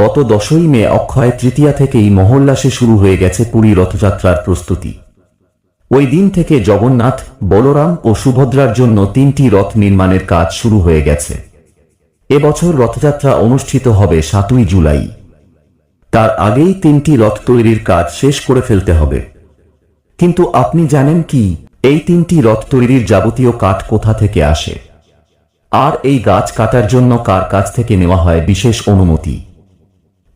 গত দশই মে অক্ষয় তৃতীয়া থেকেই মহল্লাসে শুরু হয়ে গেছে পুরী রথযাত্রার প্রস্তুতি। ওই দিন থেকে জগন্নাথ, বলরাম ও সুভদ্রার জন্য তিনটি রথ নির্মাণের কাজ শুরু হয়ে গেছে। এবছর রথযাত্রা অনুষ্ঠিত হবে সাতই জুলাই। তার আগেই তিনটি রথ তৈরির কাজ শেষ করে ফেলতে হবে। কিন্তু আপনি জানেন কি, এই তিনটি রথ তৈরির যাবতীয় কাঠ কোথা থেকে আসে? আর এই গাছ কাটার জন্য কার কাছ থেকে নেওয়া হয় বিশেষ অনুমতি?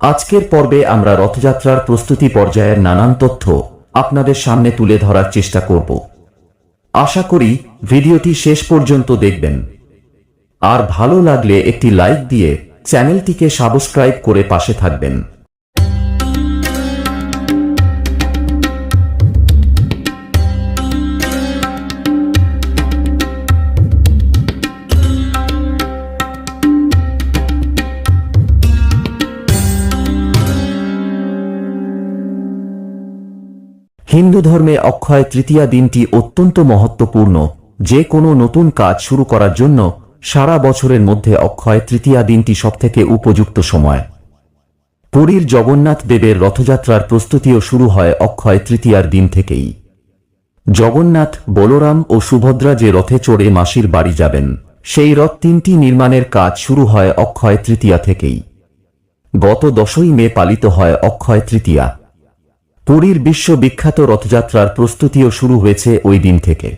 আজকের পর্বে আমরা রথযাত্রার প্রস্তুতি পর্যায়ের নানান তথ্য আপনাদের সামনে তুলে ধরার চেষ্টা করব। আশা করি ভিডিওটি শেষ পর্যন্ত দেখবেন। আর ভালো লাগলে একটি লাইক দিয়ে চ্যানেলটিকে সাবস্ক্রাইব করে পাশে থাকবেন। হিন্দু ধর্মে অক্ষয় তৃতীয়া দিনটি অত্যন্ত মহত্বপূর্ণ। যে কোনো নতুন কাজ শুরু করার জন্য সারা বছরের মধ্যে অক্ষয় তৃতীয়া দিনটি সবথেকে উপযুক্ত সময়। পুরীর জগন্নাথ দেবের রথযাত্রার প্রস্তুতিও শুরু হয় অক্ষয় তৃতীয়ার দিন থেকেই। জগন্নাথ, বলরাম ও সুভদ্রা যে রথে চড়ে মাসির বাড়ি যাবেন, সেই রথ তিনটি নির্মাণের কাজ শুরু হয় অক্ষয় তৃতীয়া থেকেই। গত দশই মে পালিত হয় অক্ষয় তৃতীয়া। পুরীর বিশ্ববিখ্যাত রথযাত্রার প্রস্তুতিও শুরু হয়েছে ওই দিন থেকে।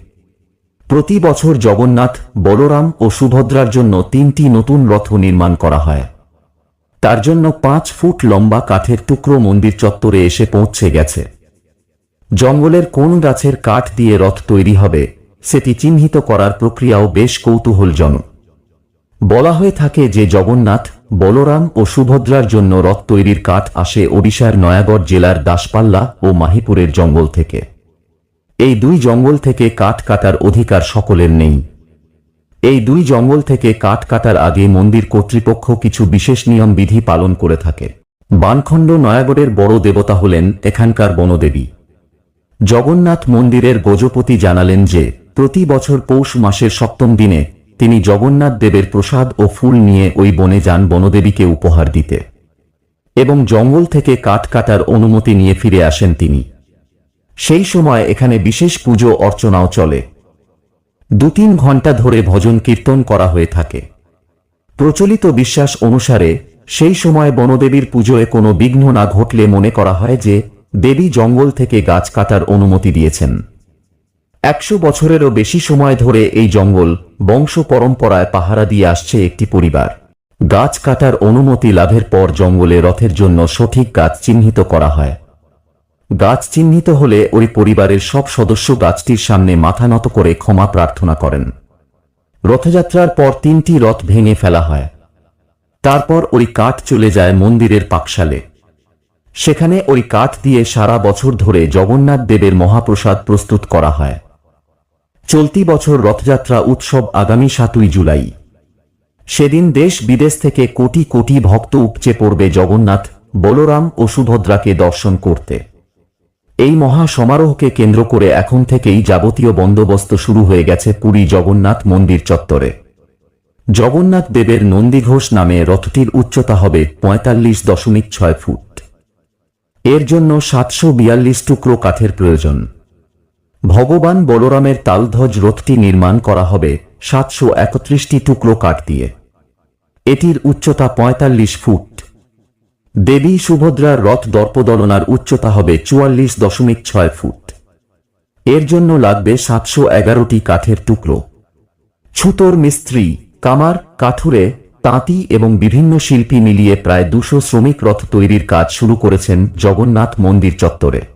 প্রতি বছর জগন্নাথ, বলরাম ও সুভদ্রার জন্য তিনটি নতুন রথ নির্মাণ করা হয়। তার জন্য পাঁচ ফুট লম্বা কাঠের টুকরো মন্দির চত্বরে এসে পৌঁছে গেছে। জঙ্গলের কোন গাছের কাঠ দিয়ে রথ তৈরি হবে, সেটি চিহ্নিত করার প্রক্রিয়াও বেশ কৌতূহলজনক। বলা হয়ে থাকে যে জগন্নাথ বলরাম ও সুভদ্রার জন্য রথ তৈরির কাঠ আসে ওড়িশার নয়াগড় জেলার দাসপাল্লা ও মাহিপুরের জঙ্গল থেকে। এই দুই জঙ্গল থেকে কাঠ কাটার অধিকার সকলের নেই। এই দুই জঙ্গল থেকে কাঠ কাটার আগে মন্দির কর্তৃপক্ষ কিছু বিশেষ নিয়ম বিধি পালন করে থাকে। বানখণ্ড নয়াগড়ের বড় দেবতা হলেন এখানকার বনদেবী। জগন্নাথ মন্দিরের গজপতি জানালেন যে, প্রতি বছর পৌষ মাসের সপ্তম দিনে তিনি জগন্নাথ দেবের প্রসাদ ও ফুল নিয়ে ওই বনে যান বনদেবীকে উপহার দিতে। এবং জঙ্গল থেকে কাঠ কাটার অনুমতি নিয়ে ফিরে আসেন তিনি। সেই সময় এখানে বিশেষ পুজো অর্চনাও চলে। দু তিন ঘণ্টা ধরে ভজন কীর্তন করা হয়ে থাকে। প্রচলিত বিশ্বাস অনুসারে সেই সময় বনদেবীর পুজোয় কোনো বিঘ্ন না ঘটলে মনে করা হয় যে দেবী জঙ্গল থেকে গাছ কাটার অনুমতি দিয়েছেন। একশো বছরেরও বেশি সময় ধরে এই জঙ্গল বংশ পরম্পরায় পাহারা দিয়ে আসছে একটি পরিবার। গাছ কাটার অনুমতি লাভের পর জঙ্গলে রথের জন্য সঠিক গাছ চিহ্নিত করা হয়। গাছ চিহ্নিত হলে ওই পরিবারের সব সদস্য গাছটির সামনে মাথা নত করে ক্ষমা প্রার্থনা করেন। রথযাত্রার পর তিনটি রথ ভেঙে ফেলা হয়। তারপর ওই কাঠ চলে যায় মন্দিরের পাকশালে। সেখানে ওই কাঠ দিয়ে সারা বছর ধরে জগন্নাথ দেবের মহাপ্রসাদ প্রস্তুত করা হয়। চলতি বছর রথযাত্রা উৎসব আগামী সাতই জুলাই। সেদিন দেশ বিদেশ থেকে কোটি কোটি ভক্ত উপচে পড়বে জগন্নাথ, বলরাম ও সুভদ্রাকে দর্শন করতে। এই মহা সমারোহকে কেন্দ্র করে এখন থেকেই যাবতীয় বন্দোবস্ত শুরু হয়ে গেছে পুরী জগন্নাথ মন্দির চত্বরে। জগন্নাথ দেবের নন্দীঘোষ নামে রথটির উচ্চতা হবে পঁয়তাল্লিশ দশমিক ছয় ফুট। এর জন্য সাতশো বিয়াল্লিশ টুকরো কাঠের প্রয়োজন। ভগবান বলরামের তালধ্বজ রথটি নির্মাণ করা হবে সাতশো একত্রিশটি টুকরো কাঠ দিয়ে। এটির উচ্চতা পঁয়তাল্লিশ ফুট। দেবী সুভদ্রার রথ দর্পদলনার উচ্চতা হবে চুয়াল্লিশ দশমিক ছয় ফুট। এর জন্য লাগবে সাতশো এগারোটি কাঠের টুকরো। ছুতোর মিস্ত্রি, কামার, কাঠুরে, তাঁতি এবং বিভিন্ন শিল্পী মিলিয়ে প্রায় দুশো শ্রমিক রথ তৈরির কাজ শুরু করেছেন জগন্নাথ মন্দির চত্বরে।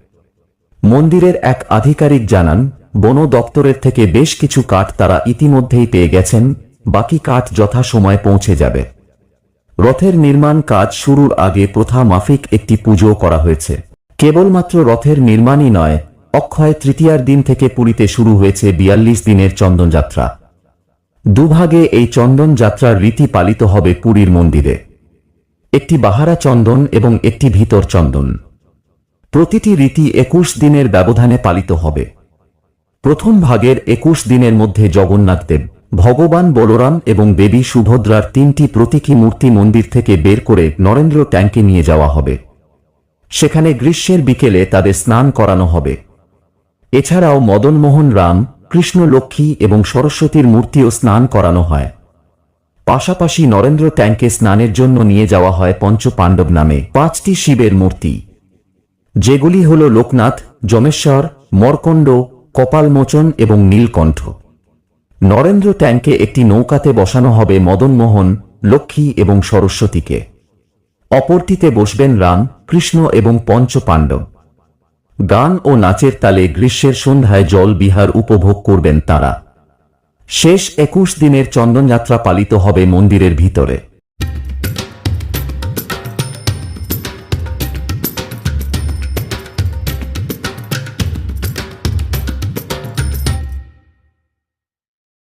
মন্দিরের এক আধিকারিক জানান, বন দপ্তরের থেকে বেশ কিছু কাঠ তারা ইতিমধ্যেই পেয়ে গেছেন, বাকি কাঠ যথাসময়ে পৌঁছে যাবে। রথের নির্মাণ কাজ শুরুর আগে প্রথা মাফিক একটি পুজো করা হয়েছে। কেবলমাত্র রথের নির্মাণই নয়, অক্ষয় তৃতীয়ার দিন থেকে পুরীতে শুরু হয়েছে বিয়াল্লিশ দিনের চন্দনযাত্রা দুভাগে এই চন্দন যাত্রার রীতি পালিত হবে পুরীর মন্দিরে। একটি বাহারা চন্দন এবং একটি ভিতর চন্দন। প্রতিটি রীতি একুশ দিনের ব্যবধানে পালিত হবে। প্রথম ভাগের একুশ দিনের মধ্যে জগন্নাথ দেব, ভগবান বলরাম এবং দেবী সুভদ্রার তিনটি প্রতীকী মূর্তি মন্দির থেকে বের করে নরেন্দ্র ট্যাঙ্কে নিয়ে যাওয়া হবে। সেখানে গ্রীষ্মের বিকেলে তাদের স্নান করানো হবে। এছাড়াও মদনমোহন রাম কৃষ্ণ লক্ষ্মী এবং সরস্বতীর মূর্তিও স্নান করানো হয়। পাশাপাশি নরেন্দ্র ট্যাঙ্কে স্নানের জন্য নিয়ে যাওয়া হয় পঞ্চপাণ্ডব নামে পাঁচটি শিবের মূর্তি। যেগুলি হল লোকনাথ, যমেশ্বর মর্কণ্ড কপালমোচন এবং নীলকণ্ঠ। নরেন্দ্র ট্যাঙ্কে একটি নৌকাতে বসানো হবে মদনমোহন, লক্ষ্মী এবং সরস্বতীকে। অপরটিতে বসবেন রাম, কৃষ্ণ এবং পঞ্চপাণ্ডব। গান ও নাচের তালে গ্রীষ্মের সন্ধ্যায় জল বিহার উপভোগ করবেন তারা। শেষ একুশ দিনের চন্দনযাত্রা পালিত হবে মন্দিরের ভিতরে।